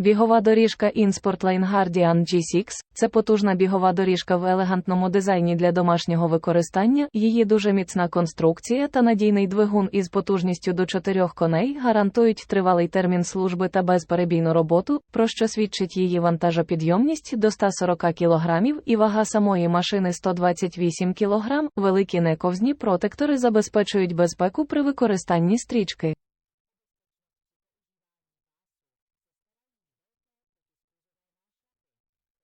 Бігова доріжка InSportline Guardian G6 – це потужна бігова доріжка в елегантному дизайні для домашнього використання. Її дуже міцна конструкція та надійний двигун із потужністю до 4 коней гарантують тривалий термін служби та безперебійну роботу, про що свідчить її вантажопідйомність до 140 кг і вага самої машини 128 кг. Великі нековзні протектори забезпечують безпеку при використанні стрічки.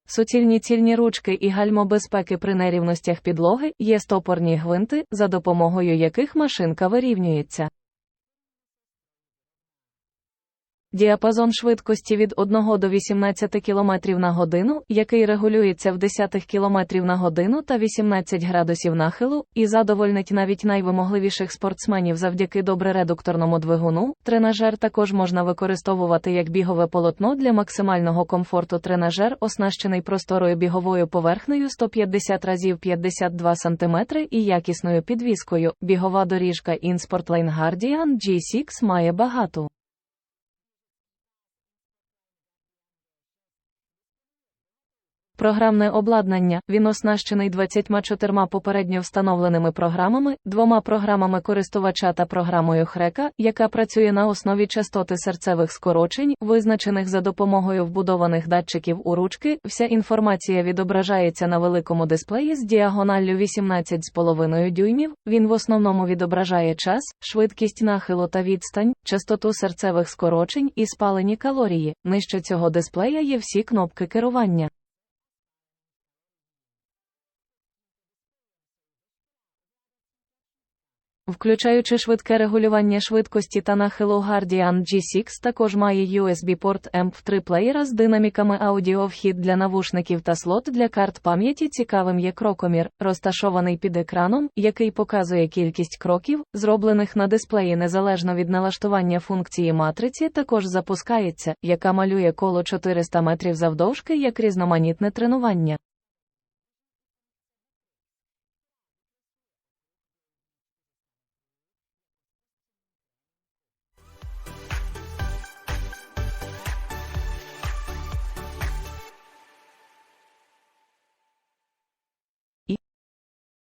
Суцільні цільні ручки і гальмо безпеки при нерівностях підлоги є стопорні гвинти, за допомогою яких машинка вирівнюється. Діапазон швидкості від 1 до 18 км на годину, який регулюється в 10 км на годину та 18 градусів нахилу, і задовольнить навіть найвимогливіших спортсменів завдяки добре редукторному двигуну. Тренажер також можна використовувати як бігове полотно для максимального комфорту. Тренажер оснащений просторою біговою поверхнею 150 разів 52 см і якісною підвіскою. Бігова доріжка InSportline Guardian G6 має багату. Програмне обладнання. Він оснащений 24 попередньо встановленими програмами, двома програмами користувача та програмою Хрека, яка працює на основі частоти серцевих скорочень, визначених за допомогою вбудованих датчиків у ручки. Вся інформація відображається на великому дисплеї з діагоналлю 18,5 дюймів. Він в основному відображає час, швидкість нахилу та відстань, частоту серцевих скорочень і спалені калорії. Нижче цього дисплея є всі кнопки керування. Включаючи швидке регулювання швидкості та нахилу Guardian G6 також має USB-порт MP3 плеєра з динаміками аудіо вхід для навушників та слот для карт пам'яті цікавим є крокомір, розташований під екраном, який показує кількість кроків, зроблених на дисплеї незалежно від налаштування функції матриці також запускається, яка малює коло 400 метрів завдовжки як різноманітне тренування.